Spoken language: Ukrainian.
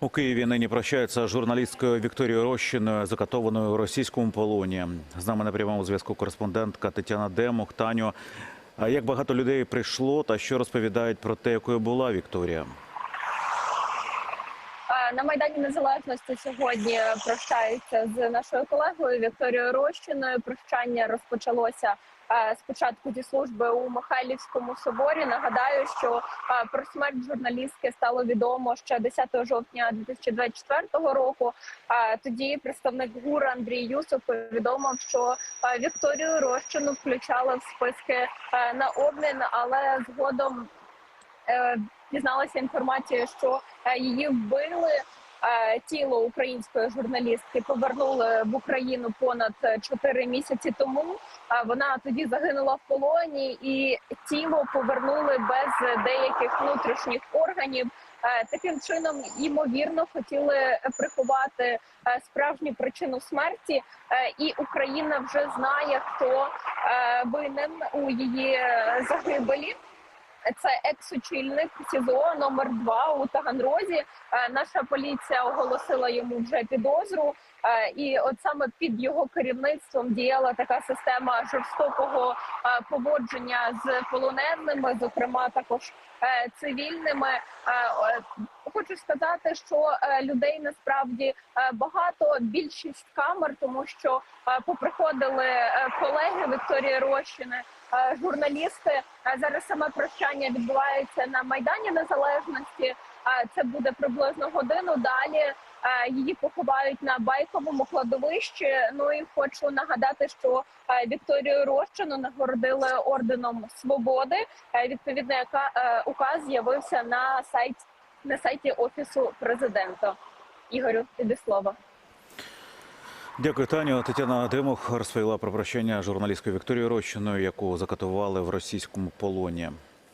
У Києві нині прощаються з журналісткою Вікторією Рощиною, закатованою у російському полоні. З нами на прямому зв'язку кореспондентка Тетяна Демух. Таню, як багато людей прийшло та що розповідають про те, якою була Вікторія? На майдані Незалежності сьогодні прощаються з нашою колегою Вікторією Рощиною. Прощання розпочалося е, спочатку зі служби у Михайлівському соборі. Нагадаю, що е, про смерть журналістки стало відомо ще 10 жовтня 2024 року. Е, Тоді представник ГУР Андрій Юсов повідомив, що Вікторію Рощину включали в списки на обмін, але згодом дізналася інформація, що її вбили. Е, Тіло української журналістки повернули в Україну понад 4 місяці тому. Е, Вона тоді загинула в полоні, і тіло повернули без деяких внутрішніх органів. Е, Таким чином, ймовірно, хотіли приховати е, справжню причину смерті, Е, і Україна вже знає, хто е, винен у її е, загибелі. Це екс-очільник СІЗО номер 2 у Таганрозі. Е, Наша поліція оголосила йому вже підозру. Е, І от саме під його керівництвом діяла така система жорстокого е, поводження з полоненими, зокрема також цивільними. Хочу сказати, що е, людей насправді е, багато, більшість камер, тому що е, поприходили колеги Вікторії Рощини, журналісти. Зараз саме прощання відбувається на майдані Незалежності. Це буде приблизно годину. Далі її поховають на байковому кладовищі. Ну і хочу нагадати, що Вікторію Рощину нагородили орденом свободи. Відповідно, е, указ з'явився на сайті на сайті офісу президента. Ігорю, тобі слово. Дякую, Таню. Тетяна Демух розповіла про прощання журналісткою Вікторією Рощиною, яку закатували в російському полоні.